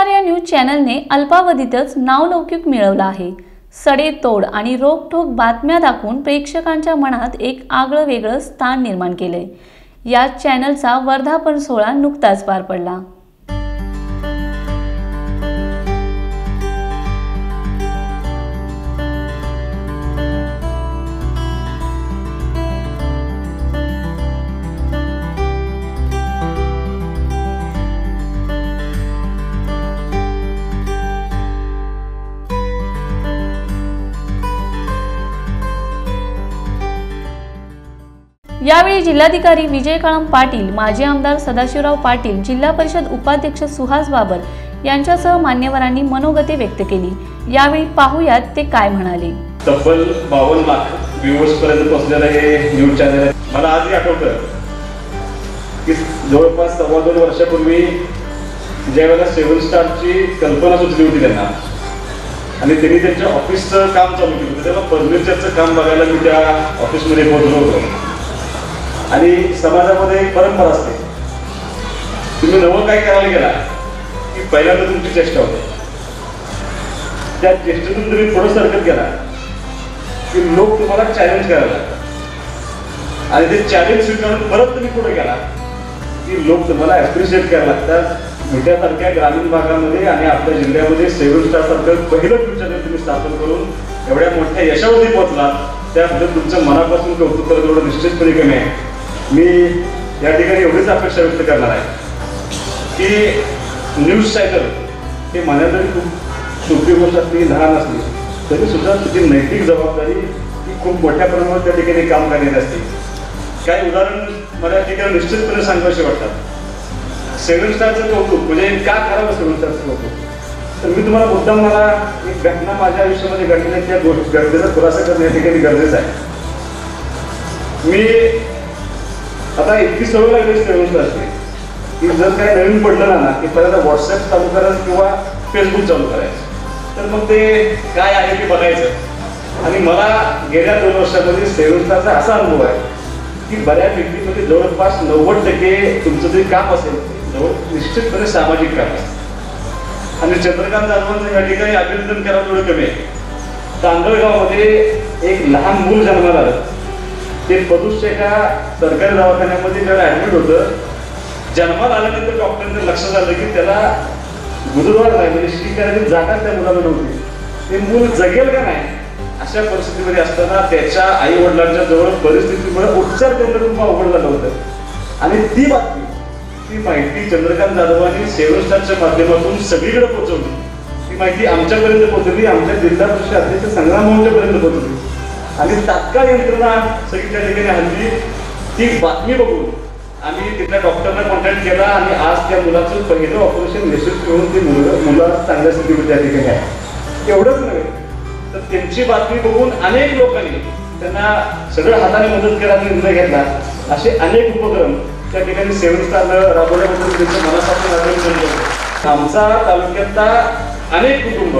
Star या news चॅनलने अल्पावधीतच नावलौकिक मिळवलं आहे. सडेतोड आणि रोखठोक बातम्या दाखवून प्रेक्षकांच्या मनात एक आगळं वेगळं स्थान निर्माण केलंय. या चॅनलचा वर्धापन सोहळा नुकताच पार पडला. यावेळी जिल्हाधिकारी विजय काळम पाटील माजी आमदार सदाशिवराव पाटील जिल्हा परिषद उपाध्यक्ष सुहास बाबर यांच्यासह मान्यवरांनी मनोगते व्यक्त केली. यावेळी पाहूयात ते काय म्हणाले. तब्बल बावन्न लाख व्ह्युअर्स पर्यंत पोहोचलेलं हे न्यूज चॅनल आहे मला आजही आठवतं की जवळपास सव्वा दोन वर्षापूर्वी ज्या वेळेला सेव्हन स्टारची कल्पना सुचली होती त्यांना आणि त्यांनी त्यांच्या ऑफिसचं काम चालू केलं होतं. तेव्हा फर्निचरचं काम बघायला मी त्या ऑफिसमध्ये पोहोचलो होतो. आणि समाजामध्ये एक परंपरा असते. तुम्ही नवं काय करायला गेला की पहिल्यांदा तुमची चेष्टा होते. त्या चेष्टेतून तुम्ही थोडं सरकत गेला की लोक तुम्हाला चॅलेंज करायला लागतात. आणि ते चॅलेंज स्वीकारून परत तुम्ही पुढे गेला की लोक तुम्हाला ॲप्रिशिएट करायला लागतात. मोठ्यासारख्या ग्रामीण भागामध्ये आणि आपल्या जिल्ह्यामध्ये सेव्हन स्टार सारखं पहिलं फ्युचर तुम्ही स्थापन करून एवढ्या मोठ्या यशावरती पोहोचला त्याबद्दल तुमचं मनापासून कौतुक करत एवढं निश्चितपणे कमी आहे. मी या ठिकाणी एवढीच अपेक्षा व्यक्त करणार आहे की न्यूज सायकल हे माझ्या तरी खूप सोपी गोष्ट असली लहान असली तरीसुद्धा तुझी नैतिक जबाबदारी ही खूप मोठ्या प्रमाणावर त्या ठिकाणी काम करण्यात असते. काही उदाहरण मला या ठिकाणी निश्चितपणे सांगायचे वाटतात. सेव्हन स्टारचं कौतुक म्हणजे का करावं सेव्हन स्टारचं कौतुक? तर मी तुम्हाला मुद्दाम मला एक घटना माझ्या आयुष्यामध्ये घडलेल्या त्या गोष्ट गरजेचा खुलासा करणं या ठिकाणी गरजेचं आहे. मी आता इतकी सवय लागली सेव्हन की जर काही नवीन पडलं ना की पहिल्यांदा व्हॉट्सअप चालू करायचं किंवा फेसबुक चालू करायचं तर मग ते काय आहे ते बघायचं. आणि मला गेल्या दोन वर्षामध्ये सेव्हन असा अनुभव आहे की बऱ्याच व्यक्तीमध्ये जवळपास नव्वद टक्के तुमचं जे काम असेल जवळ निश्चितपणे सामाजिक काम असेल. आणि चंद्रकांत जाधवांचं या ठिकाणी अभिनंदन करायला थोडं कमी आहे. तांदळगावमध्ये एक लहान मूल जन्माला आलं. ते पदूसच्या एका सरकारी दवाखान्यामध्ये ज्याला ऍडमिट होतं. जन्माला आल्यानंतर डॉक्टरांचं लक्षात आलं की त्याला गुरुद्वार नाही म्हणजे श्री करायची जागा त्या मुलाला नव्हती. ते मूल जगेल का नाही अशा परिस्थितीमध्ये असताना त्याच्या आई वडिलांच्या जवळ परिस्थितीमुळे उपचार करणं खूप अवघड झालं होतं. आणि ती बातमी ती माहिती चंद्रकांत जाधवांनी सेव्हन स्टारच्या माध्यमातून सगळीकडे पोहोचवली. ती माहिती आमच्यापर्यंत पोहोचवली आमच्या जिल्हा परिषद अध्यक्ष संग्राम पर्यंत पोहोचवली. आणि तात्काळ यंत्रणा सगळी त्या ठिकाणी हल्ली ती बातमी बघून आम्ही तिथल्या डॉक्टरना कॉन्टॅक्ट केला आणि आज त्या मुलाचं पहिलं ऑपरेशन यशस्वी होऊन ते मुलं मुलं चांगल्या स्थितीवर त्या ठिकाणी आहे एवढंच नव्हे तर त्यांची बातमी बघून अनेक लोकांनी त्यांना सगळं हाताने मदत करायचा निर्णय घेतला. असे अनेक उपक्रम त्या ठिकाणी सेवन स्टारनं राबवल्याबद्दल त्यांचं मनापासून अभिनंदन करतो. आमचा तालुक्यातला अनेक कुटुंब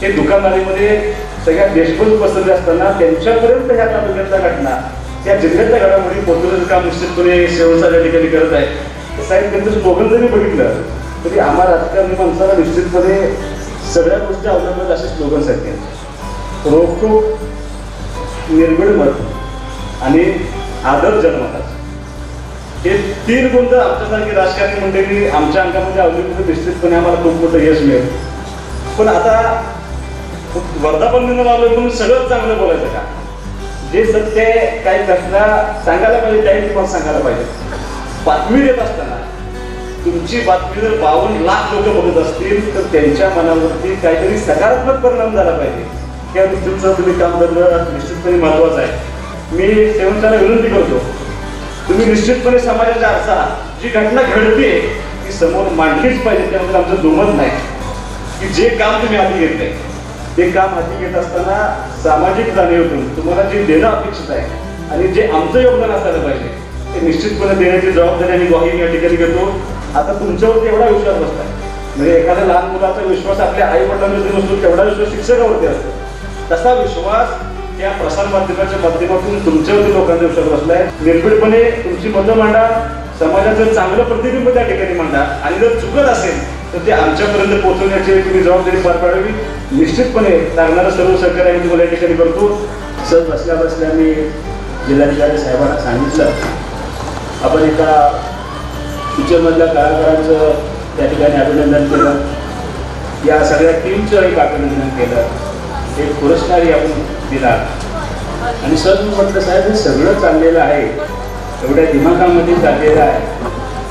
हे दुकानदारीमध्ये सगळ्या देशभर पसरले असताना त्यांच्यापर्यंत ह्या तालुक्यातल्या घटना त्या जिल्ह्यातल्या घडामोडी पोहोचवण्याचं काम निश्चितपणे सेवन या ठिकाणी करत आहे. साहेब त्यांचं स्लोगन जरी बघितलं तरी आम्हा राजकारणी माणसाला निश्चितपणे सगळ्या गोष्टी अवलंबत असे स्लोगन्स आहेत त्यांचे. रोखोक निर्गुण मत आणि आदर जन्मताच हे तीन गुण जर आमच्यासारखी राजकारणी मंडळी आमच्या अंगामध्ये अवलंबून निश्चितपणे आम्हाला खूप मोठं यश मिळेल. पण आता वर्धापन दिन लावलं म्हणून सगळं चांगलं बोलायचं का? जे सत्य काही घटना सांगायला पाहिजे त्याही तुम्हाला सांगायला पाहिजे. बातमी देत असताना तुमची बातमी जर बावन्न लाख लोक बघत असतील तर त्यांच्या मनावरती काहीतरी सकारात्मक परिणाम झाला पाहिजे. या दृष्टीचं तुम्ही काम करणं निश्चितपणे महत्वाचं आहे. मी सेवनच्याला विनंती करतो तुम्ही निश्चितपणे समाजाच्या असा जी घटना घडते ती समोर मांडलीच पाहिजे त्यामध्ये आमचं दुमत नाही. की जे काम तुम्ही आधी घेत नाही ते काम हाती घेत असताना सामाजिक जाणीवतून तुम्हाला जे देणं अपेक्षित आहे आणि जे आमचं योगदान असायला पाहिजे ते निश्चितपणे देण्याची जबाबदारी आणि ग्वाही या ठिकाणी घेतो. आता तुमच्यावरती एवढा विश्वास बसताय. म्हणजे एखाद्या लहान मुलाचा विश्वास आपल्या आई वडिलांवरती नसतो तेवढा विश्वास शिक्षकावरती असतो. तसा विश्वास या प्रसार माध्यमाच्या माध्यमातून तुमच्यावरती लोकांचा विश्वास बसलाय. निर्भीडपणे तुमची मतं मांडा समाजाचं चांगलं प्रतिबिंब त्या ठिकाणी मांडा. आणि जर चुकत असेल तर ते आमच्यापर्यंत पोहोचवण्याची तुम्ही जबाबदारी पार पाडावी. निश्चितपणे लागणारं सर्व सहकार्य आम्ही तुम्हाला या ठिकाणी करतो. सर बसल्या बसल्या मी जिल्हाधिकारी साहेबांना सांगितलं. आपण एका पिक्चरमधल्या कलाकारांचं त्या ठिकाणी अभिनंदन केलं. या सगळ्या टीमचं एक अभिनंदन केलं. एक पुरस्कारही आपण दिला. आणि सर मी म्हटलं साहेब हे सगळं चाललेलं आहे. एवढ्या दिमागामध्ये चाललेलं आहे.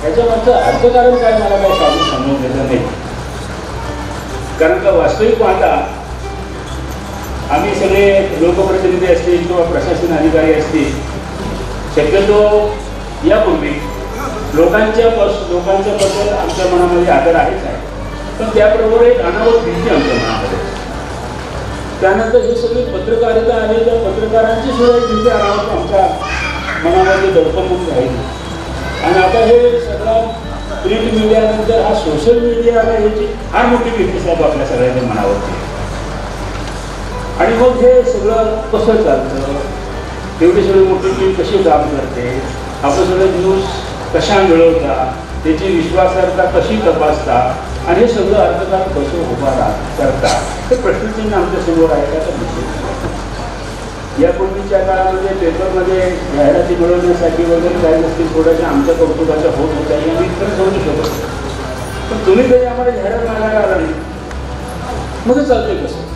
याच्यामागचं अर्थकारण काय मला काही सांगून समजलेलं नाही. कारण का वास्तविक पाहता आम्ही सगळे लोकप्रतिनिधी असतील किंवा प्रशासन अधिकारी असतील शक्यतो यापूर्वी लोकांच्या पस लोकांच्या बद्दल आमच्या मनामध्ये आदर आहेच आहे. पण त्याबरोबर एक अनावर भीती आमच्या मनामध्ये त्यानंतर हे सगळी पत्रकारिता आहे तर पत्रकारांची सुद्धा भीती अनावर आमच्या मनामध्ये दडपण राहिली. आणि आता हे सगळं प्रिंट मीडियानंतर हा सोशल मीडिया आला ह्याची फार मोठी भीती साहेब आपल्या सगळ्यांनी मनावरती आणि मग हे सगळं कसं चालतं? एवढी सगळी मोठी टीम कशी काम करते? आपण सगळं न्यूज कशा मिळवता? त्याची विश्वासार्हता कशी तपासता? आणि हे सगळं अर्थकारण कसं उभा राह करता. हे प्रश्नचिन्ह आमच्यासमोर आहे का तर यापूर्वीच्या काळामध्ये पेपरमध्ये जाहिराती मिळवण्यासाठी वगैरे काही गोष्टी थोड्याशा आमच्या कौतुकाच्या होत होत्या हे आम्ही तर समजू शकतो पण तुम्ही कधी आम्हाला जाहिरात मागायला आला नाही मग चालतंय कसं?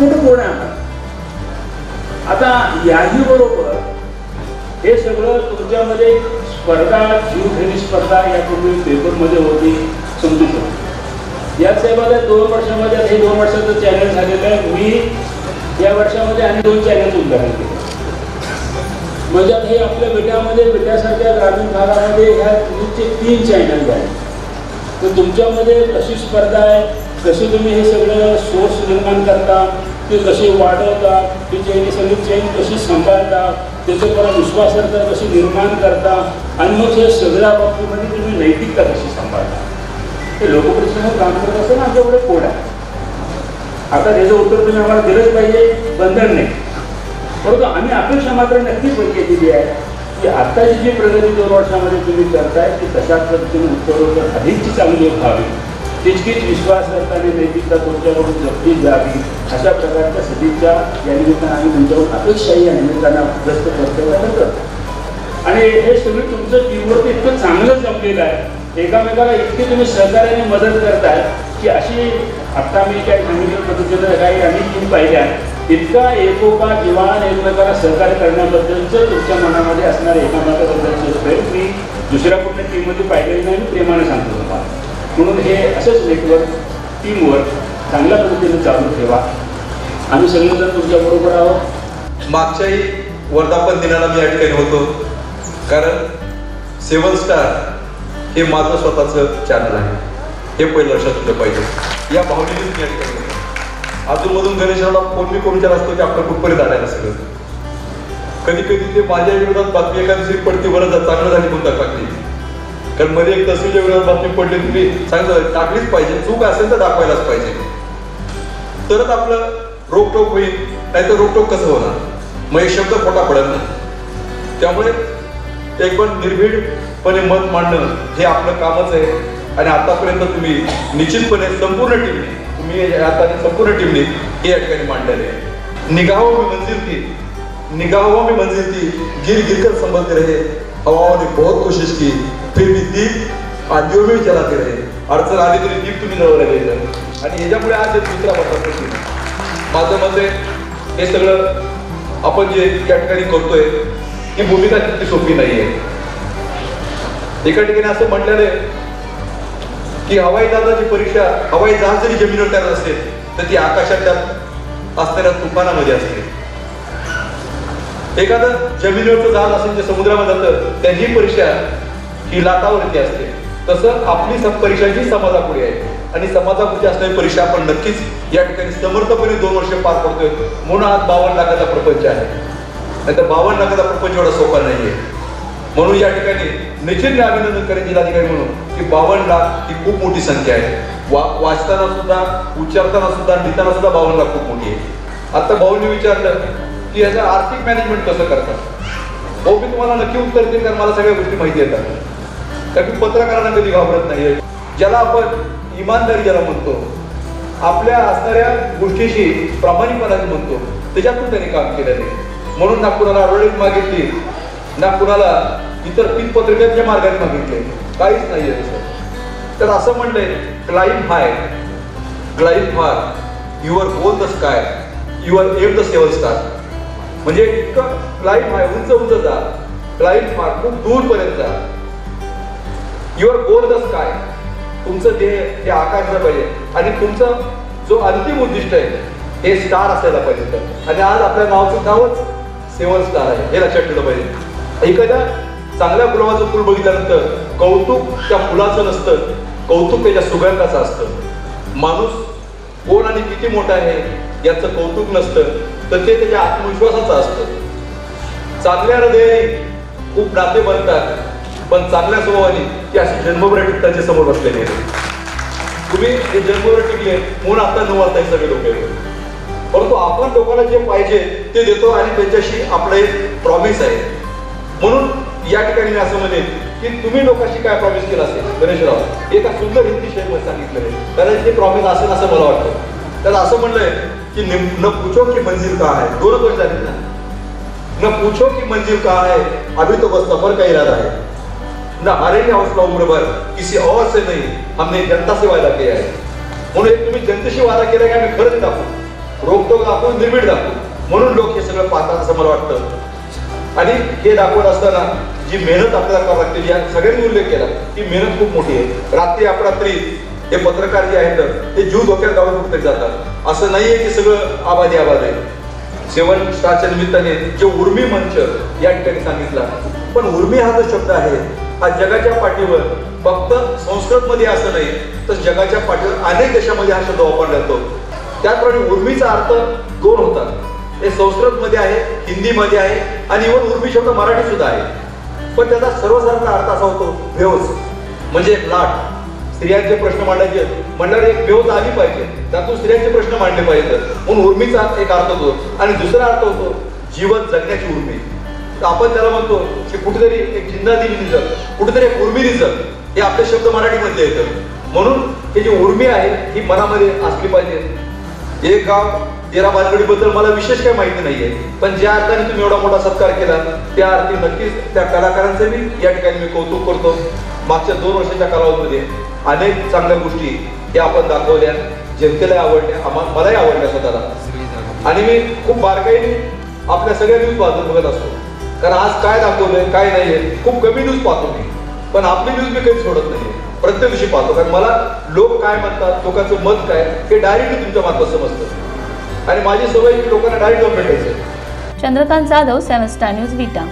मोठं कोण आहे आम्हाला? आता याही बरोबर हे सगळं तुमच्यामध्ये स्पर्धा जीवघेणी स्पर्धा यापूर्वी पेपरमध्ये होती समजू शकतो. या साहेबाला दोन वर्षामध्ये हे दोन वर्षाचं चॅनल झालेलं आहे. मी या वर्षामध्ये आम्ही दोन चॅनल उद्घाटन केलं. म्हणजे हे आपल्या बेटामध्ये बेटासारख्या ग्रामीण भागामध्ये ह्या न्यूजचे तीन चॅनल आहेत. तर तुमच्यामध्ये कशी स्पर्धा आहे कसे तुम्ही हे सगळं सोर्स निर्माण करता ते कसे वाढवता ती चेन सगळी चेन कशी सांभाळता त्याचं परत विश्वासार्हता कशी निर्माण करता आणि मग हे सगळ्या बाबतीमध्ये तुम्ही नैतिकता कशी सांभाळता. हे लोकप्रतिष्ठान काम करत असताना आमच्याकडे कोड आहे. आता त्याचं उत्तर तुम्ही आम्हाला दिलंच पाहिजे बंधन नाही परंतु आम्ही अपेक्षा मात्र नक्कीच केलेली आहे की आत्ताची जी प्रगती दोन वर्षामध्ये तुम्ही करताय ती तशाच पद्धतीने उत्तरोत्तर अधिकची चांगली व्हावी? तितकीच विश्वास करताना नैतिकता तुमच्याकडून जपली जावी अशा प्रकारच्या सदिच्छा या निमित्तानं आम्ही तुमच्याकडून अपेक्षाही या निमित्तानं जास्त कर्तव्यानं करतो आणि हे सगळं तुमचं टीमवर्क इतकं चांगलं जमलेलं आहे. एकामेकाला इतकी तुम्ही सहकार्याने मदत करताय की अशी आत्ता मी काही सांगितलं पद्धतीनं काही आम्ही टीम पाहिल्या इतका एकोपा जीवान एकमेकाला सहकार्य करण्याबद्दलचं तुमच्या मनामध्ये असणारं एकामेकाबद्दलचं प्रेम मी दुसऱ्या कुठल्या टीममध्ये पाहिलेलं नाही मी प्रेमाने सांगतो तुम्हाला. म्हणून हे असंच नेटवर्क टीमवर्क चांगल्या पद्धतीने चालू ठेवा. आम्ही सगळेजण तुमच्याबरोबर आहोत. मागच्याही वर्धापन दिनाला मी ठिकाणी होतो. कारण सेवन स्टार हे माझं स्वतःचं चॅनल आहे. हे पहिलं लक्षात तुझं पाहिजे. या भावनेने मी ठिकाणी अजूनमधून गणेशरावला फोन मी करून विचार असतो की आपलं कुठपर्यंत आणायला सगळं. कधी कधी ते माझ्या विरोधात बातमी एका दुसरी पडती बरं जा- चांगलं झाली कोणता टाकली. कारण मध्ये एक तसवीच्या विरोधात बातमी पडली तुम्ही चांगलं टाकलीच पाहिजे. चूक असेल तर दाखवायलाच पाहिजे. तरच आपलं रोकटोक होईल नाहीतर रोकटोक कसं होणार? मग एक शब्द खोटा पडत नाही. त्यामुळे एक पण निर्भीडपणे मत मांडणं हे आपलं कामच आहे. आणि आतापर्यंत तुम्ही निश्चितपणे संपूर्ण टीमने तुम्ही आता संपूर्ण टीमने हे या ठिकाणी मांडलेले आहे. निगाहों में मंजिल थी निगाहों मी मंजिल थी गिर गिर कर संभलते रहे हवाओं ने बहुत कोशिश की फिर भी दीप आदियों में चलाते रहे अडचण आली तरी दीप तुम्ही जवळ गेलं आणि ह्याच्यामुळे आज दुसरा पत्र माझं मत आहे हे सगळं आपण जे या ठिकाणी करतोय ही भूमिका तितकी सोपी नाहीये. एका ठिकाणी असं म्हटलेलं आहे की हवाई जहाजाची परीक्षा हवाई जहाज जरी जमिनीवर तयार असेल तर ती आकाशाच्या असणाऱ्या तुफानामध्ये असते एखादं जमिनीवरचं जहाज असेल जे समुद्रामध्ये जातं त्याची परीक्षा ही लाटावरती असते. तसं आपली सब परीक्षा ही समाजापुढे आहे. आणि समाजापुढे असणारी परीक्षा आपण नक्कीच या ठिकाणी समर्थपणे दोन वर्ष पार पडतोय म्हणून आज बावन्न लाखाचा प्रपंच आहे. नाही तर बावन्न लाखाचा प्रपंच एवढा सोपा नाहीये. म्हणून या ठिकाणी निश्चित अभिनंदन करेन जिल्हाधिकारी म्हणून की बावन्न लाख ही खूप मोठी संख्या आहे. वा वाचताना सुद्धा उच्चारताना सुद्धा लिहिताना सुद्धा बावन्न लाख खूप मोठी आहे. आता भाऊंनी विचारलं की याचं आर्थिक मॅनेजमेंट कसं करतात? भाऊ मी तुम्हाला नक्की उत्तर देईन कारण मला सगळ्या गोष्टी माहिती येतात. कारण की पत्रकारांना कधी घाबरत नाही. ज्याला आपण इमानदारी ज्याला म्हणतो आपल्या असणाऱ्या गोष्टीशी प्रामाणिकपणाने म्हणतो त्याच्यातून त्यांनी काम केलेलं आहे. म्हणून ना कुणाला मागितली ना कुणाला इतर पीक पत्रिकांच्या मार्गाने मागितले. काहीच नाही आहे सर तर असं म्हणलंय climb high climb far your goal the sky your aim the seven star म्हणजे इतकं क्लाइम हाय उंच उंच जा. क्लाइम फार खूप दूरपर्यंत जा. युअर गोल द स्काय तुमचं ध्येय हे आकाशला पाहिजे आणि तुमचं जो अंतिम उद्दिष्ट आहे हे स्टार असायला पाहिजे. तर. आणि आज आपल्या नावचं नावच सेवन स्टार आहे. हे लक्षात ठेवलं पाहिजे. एखाद्या चांगल्या गुलाबाचं फुल बघितल्यानंतर कौतुक त्या फुलाचं नसतं. कौतुक त्याच्या सुगंधाचं असतं. माणूस कोण आणि किती मोठा आहे याचं कौतुक नसतं. तर ते त्याच्या आत्मविश्वासाचं असतं. चांगल्या हृदयाने खूप नाते बनतात. पण चांगल्या स्वभावाने ते अशी जन्मभर त्यांच्यासमोर बसलेली आहे तुम्ही हे जन्मभर टिकले म्हणून आता नऊ वाजता सगळे लोक. आहेत परंतु आपण लोकांना जे पाहिजे ते देतो आणि त्यांच्याशी आपलं एक प्रॉमिस आहे. म्हणून या ठिकाणी मी असं म्हणेन की तुम्ही लोकांशी काय प्रॉमिस केलं असेल? गणेशराव एका सुंदर हिंदी शैलीमध्ये सांगितलं आहे. कारण ते प्रॉमिस असेल असं मला वाटतं. तर असं म्हणलंय की निम- न पूछो की मंजिल का आहे? दोनच गोष्टी झाली ना. न पूछो की मंजिल का है अभी तो बस सफर का इरादा है न हारेंगे हौसला उम्र भर. किसी और से नहीं. हमने जनता से वायदा किया है. म्हणून एक तुम्ही जनतेशी वादा केला की आम्ही खरंच दाखवू. रोखटोक दाखवून निर्भीड दाखवू. म्हणून लोक हे सगळं पाहतात असं मला वाटतं. आणि हे दाखवत असताना जी मेहनत आपल्याला करावी लागते या सगळ्यांनी उल्लेख केला ती मेहनत खूप मोठी आहे. रात्री अपरात्री हे पत्रकार जे आहेत ते जीव धोक्यात गावून कुठे जातात. असं नाहीये की सगळं आबादी आबाद आहे. सेवन स्टारच्या निमित्ताने जे उर्मी मंच या ठिकाणी सांगितला. पण उर्मी हा जो शब्द आहे हा जगाच्या पाठीवर फक्त संस्कृतमध्ये असं नाही तर जगाच्या पाठीवर अनेक देशामध्ये हा शब्द वापरला जातो. त्याचप्रमाणे उर्मीचा अर्थ दोन होतात. हे संस्कृत मध्ये आहे हिंदी मध्ये आहे आणि इव्हन उर्मी शब्द मराठी सुद्धा आहे. पण त्याचा सर्वसाधारण अर्थ असा होतो भेवज म्हणजे एक लाट. स्त्रियांचे प्रश्न मांडायचे. म्हणणार एक व्यवच आली पाहिजे. त्यातून स्त्रियांचे प्रश्न मांडले पाहिजेत. म्हणून उर्मीचा एक अर्थ होतो. आणि दुसरा अर्थ होतो जीवन जगण्याची उर्मी. तर आपण त्याला म्हणतो की कुठेतरी एक जिंदा दिली कुठेतरी एक उर्मी दिसत. हे आपले शब्द मराठीमध्ये येतं. म्हणून हे जी उर्मी आहे ही मनामध्ये असली पाहिजे. हे काम तेरा बद्दल मला विशेष काही माहिती नाहीये. पण ज्या अर्थाने तुम्ही एवढा मोठा सत्कार केला त्या अर्थी नक्कीच त्या कलाकारांचे मी या ठिकाणी मी कौतुक करतो. मागच्या दोन वर्षाच्या कालावधीमध्ये अनेक चांगल्या गोष्टी या आपण दाखवल्या जनतेला आवडल्या आम्हाला मलाही आवडल्या स्वतःला. आणि मी खूप बारकाईने आपल्या सगळ्या न्यूज बाजून बघत असतो. कारण आज काय दाखवलंय काय नाहीये खूप कमी न्यूज पाहतो मी. पण आपली न्यूज मी कधी सोडत नाही प्रत्यक्षी पाहतो. कारण मला लोक काय म्हणतात लोकांचं मत काय हे डायरेक्टली तुमच्या मार्फत समजतं. आणि माझी सवय की लोकांना डायरेक्ट जाऊन भेटायचं. Chandrakant Jadhav seven star news Vita.